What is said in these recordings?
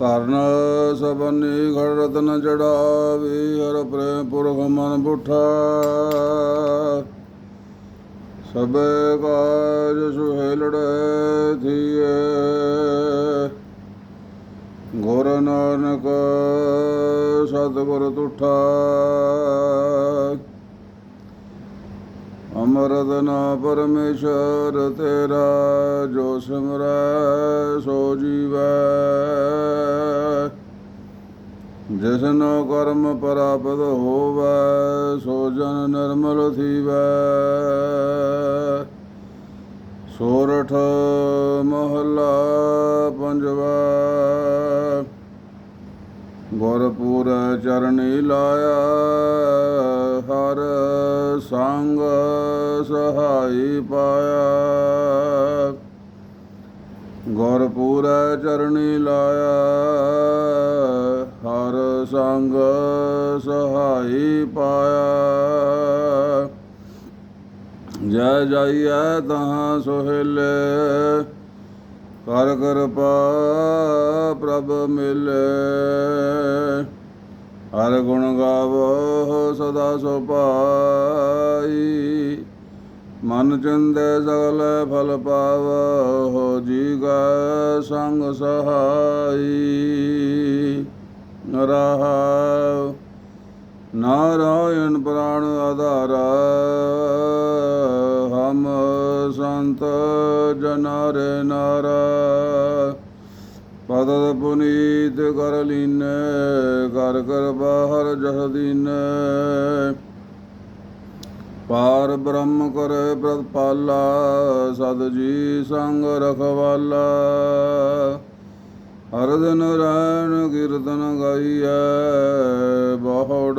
ਧਰਨ ਸਬਨੀ ਘੜ ਰਤਨ ਚੜਾਵੀ, ਹਰ ਪ੍ਰੇਮ ਪੁਰਖ ਮਨ ਬੁਠਾ ਸਭੇ ਕਾਜ ਸੁਹੇਲੜੇ ਥੀਏ। ਗੁਰ ਨਾਨਕ ਸਤਿਗੁਰ ਤੁਠਾ। ਅਮਰਦ ਨਾ ਪਰਮੇਸ਼ਰ, ਤੇਰਾ ਜੋ ਸਿਮਰੈ, ਸੋ ਜੀਵੈ। ਜਿਸਨੋ ਕਰਮ ਪ੍ਰਾਪਤ ਹੋਵੈ, ਸੋ ਜਨ ਨਿਰਮਲ ਥੀਵੈ। ਸੋਰਠ ਮਹਲਾ ਪੰਜਵਾ। ਗੁਰਪੁਰ ਚਰਣੀ ਲਾਇਆ, ਹਰ ਸੰਗ ਸਹਾਈ ਪਾਇਆ। ਗੁਰਪੁਰ ਚਰਣੀ ਲਾਇਆ। ਹਰ ਸੰਗ ਸਹਾਈ ਪਾਇਆ। ਜੈ ਜਾਈਐ ਤਹਾਂ ਸੁਹੇਲੇ, ਕਰ ਕਿਰਪਾ ਪ੍ਰਭ ਮਿਲੇ। ਹਰ ਗੁਣ ਗਾਵੋ ਸਦਾ ਸੋ ਪਾਈ ਮਨ ਚੰਦੇ ਸਗਲ ਫਲ ਪਾਵੋ ਜੀ ਕਾ ਸੰਗ ਸਹਾਈ। ਰਹਾਉ ਨਾਰਾਇਣ ਪ੍ਰਾਣ ਆਧਾਰਾ, ਹਮ ਸੰਤ ਜਨਰ ਨਾਰਾ। ਪਦਤ ਪੁਨੀਤ ਕਰ ਲੀਨੇ, ਕਰ ਕਰ ਬਾਹਰ ਜਸ ਪਾਰ ਬ੍ਰਹਮ ਕਰੇ ਪ੍ਰਤਪਾਲਾ ਸਦ ਜੀ ਸੰਗ ਰਖਵਾਲਾ। ਹਰ ਦਿਨ ਰੈਣ ਕੀਰਤਨ ਗਾਈਐ, ਬਹੁੜ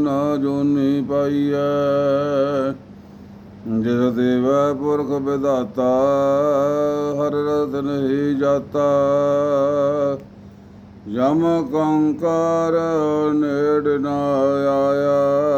ਨਾ ਜੋਨੀ ਪਾਈਐ। ਜਿਸ ਦੇਵੈ ਪੁਰਖ ਵਿਦਾਤਾ ਹਰ ਰਤਨ ਹੀ ਜਾਤਾ। ਯਮ ਕੰਕਾਰ ਨੇੜ ਨਾ ਆਇਆ।